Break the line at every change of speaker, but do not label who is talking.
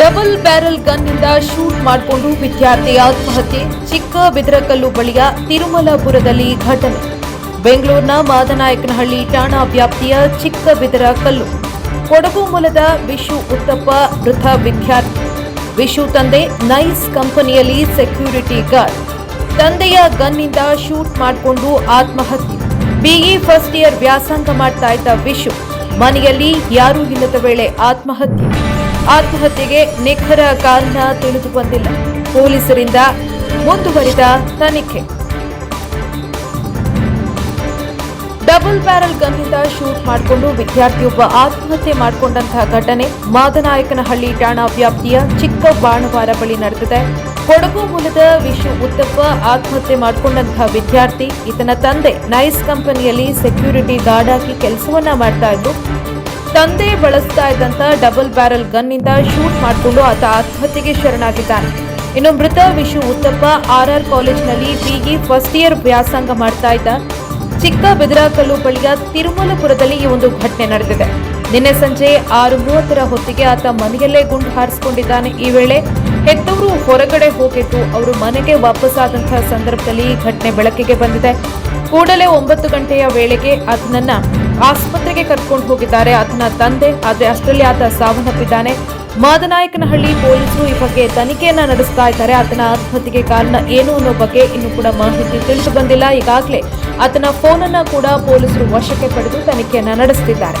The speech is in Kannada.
ಡಬಲ್ ಬ್ಯಾರಲ್ ಗನ್ನಿಂದ ಶೂಟ್ ಮಾಡಿಕೊಂಡು ವಿದ್ಯಾರ್ಥಿ ಆತ್ಮಹತ್ಯೆ, ಚಿಕ್ಕ ಬಿದರಕಲ್ಲು ಬಳಿಯ ತಿರುಮಲಪುರದಲ್ಲಿ ಘಟನೆ. ಬೆಂಗಳೂರಿನ ಮಾದನಾಯಕನಹಳ್ಳಿ ಠಾಣಾ ವ್ಯಾಪ್ತಿಯ ಚಿಕ್ಕ ಬಿದರಕಲ್ಲು. ಕೊಡಗು ಮೂಲದ ವಿಶು ಉತ್ತಪ್ಪ ಮೃತ ವಿದ್ಯಾರ್ಥಿ. ವಿಶು ತಂದೆ ನೈಸ್ ಕಂಪನಿಯಲ್ಲಿ ಸೆಕ್ಯೂರಿಟಿ ಗಾರ್ಡ್. ತಂದೆಯ ಗನ್ನಿಂದ ಶೂಟ್ ಮಾಡಿಕೊಂಡು ಆತ್ಮಹತ್ಯೆ. ಬಿಇ ಫಸ್ಟ್ ಇಯರ್ ವ್ಯಾಸಂಗ ಮಾಡ್ತಾ ಇದ್ದ ವಿಶು, ಮನೆಯಲ್ಲಿ ಯಾರೂ ಇಲ್ಲದ ವೇಳೆ ಆತ್ಮಹತ್ಯೆ. ಆತ್ಮಹತ್ಯೆಗೆ ನಿಖರ ಕಾರಣ ತಿಳಿದು ಬಂದಿಲ್ಲ. ಪೊಲೀಸರಿಂದ ಮುಂದುವರಿದ ತನಿಖೆ. ಡಬಲ್ ಬ್ಯಾರಲ್ ಗನ್ನಿಂದ ಶೂಟ್ ಮಾಡಿಕೊಂಡು ವಿದ್ಯಾರ್ಥಿಯೊಬ್ಬ ಆತ್ಮಹತ್ಯೆ ಮಾಡಿಕೊಂಡಂತಹ ಘಟನೆ ಮಾದನಾಯಕನಹಳ್ಳಿ ಠಾಣಾ ವ್ಯಾಪ್ತಿಯ ಚಿಕ್ಕ ಬಾಣವಾರ ಬಳಿ ನಡೆದಿದೆ. ಕೊಡಗು ಮೂಲದ ವಿಶು ಉತ್ತಪ್ಪ ಆತ್ಮಹತ್ಯೆ ಮಾಡಿಕೊಂಡಂತಹ ವಿದ್ಯಾರ್ಥಿ, ಈತನ ತಂದೆ ನೈಸ್ ಕಂಪನಿಯಲ್ಲಿ ಸೆಕ್ಯೂರಿಟಿ ಗಾರ್ಡ್ ಆಗಿ ಕೆಲಸವನ್ನ ಮಾಡ್ತಾ ಇದ್ದು ತಂದೆ ಬಳಸ್ತಾ ಇದ್ದಂತ ಡಬಲ್ ಬ್ಯಾರಲ್ ಗನ್ನಿಂದ ಶೂಟ್ ಮಾಡಿಕೊಂಡು ಆತ ಆತ್ಮಹತ್ಯೆಗೆ ಶರಣಾಗಿದ್ದಾನೆ. ಇನ್ನು ಮೃತ ವಿಶು ಉತ್ತಪ್ಪ ಆರ್ ಕಾಲೇಜ್ನಲ್ಲಿ ಬಿಇ ಫಸ್ಟ್ ಇಯರ್ ವ್ಯಾಸಂಗ ಮಾಡ್ತಾ ಇದ್ದ. ಚಿಕ್ಕ ಬೆದರಾಕಲ್ಲು ಬಳಿಯ ತಿರುಮಲಪುರದಲ್ಲಿ ಈ ಒಂದು ಘಟನೆ ನಡೆದಿದೆ. ನಿನ್ನೆ ಸಂಜೆ ಆರು ಮೂವತ್ತರ ಹೊತ್ತಿಗೆ ಆತ ಮನೆಯಲ್ಲೇ ಗುಂಡು ಹಾರಿಸಿಕೊಂಡಿದ್ದಾನೆ. ಈ ವೇಳೆ ಹೆತ್ತವರು ಹೊರಗಡೆ ಹೋಗಿದ್ದು ಅವರು ಮನೆಗೆ ವಾಪಸ್ಸಾದಂತಹ ಸಂದರ್ಭದಲ್ಲಿ ಈ ಘಟನೆ ಬೆಳಕಿಗೆ ಬಂದಿದೆ. ಕೂಡಲೇ ಒಂಬತ್ತು ಗಂಟೆಯ ವೇಳೆಗೆ ಆತನನ್ನ ಆಸ್ಪತ್ರೆಗೆ ಕರ್ಕೊಂಡು ಹೋಗಿದ್ದಾರೆ. ಆತನ ತಂದೆ, ಆದರೆ ಅಷ್ಟರಲ್ಲಿ ಆತ ಸಾವನ್ನಪ್ಪಿದ್ದಾನೆ. ಮಾದನಾಯಕನಹಳ್ಳಿ ಪೊಲೀಸರು ಈ ಬಗ್ಗೆ ತನಿಖೆಯನ್ನ ನಡೆಸ್ತಾ ಇದ್ದಾರೆ. ಆತನ ಆತ್ಮಹತ್ಯೆಗೆ ಕಾರಣ ಏನು ಅನ್ನೋ ಬಗ್ಗೆ ಇನ್ನು ಕೂಡ ಮಾಹಿತಿ ತಿಳಿದು ಬಂದಿಲ್ಲ. ಈಗಾಗಲೇ ಆತನ ಫೋನನ್ನ ಕೂಡ ಪೊಲೀಸರು ವಶಕ್ಕೆ ಪಡೆದು ತನಿಖೆಯನ್ನ ನಡೆಸುತ್ತಿದ್ದಾರೆ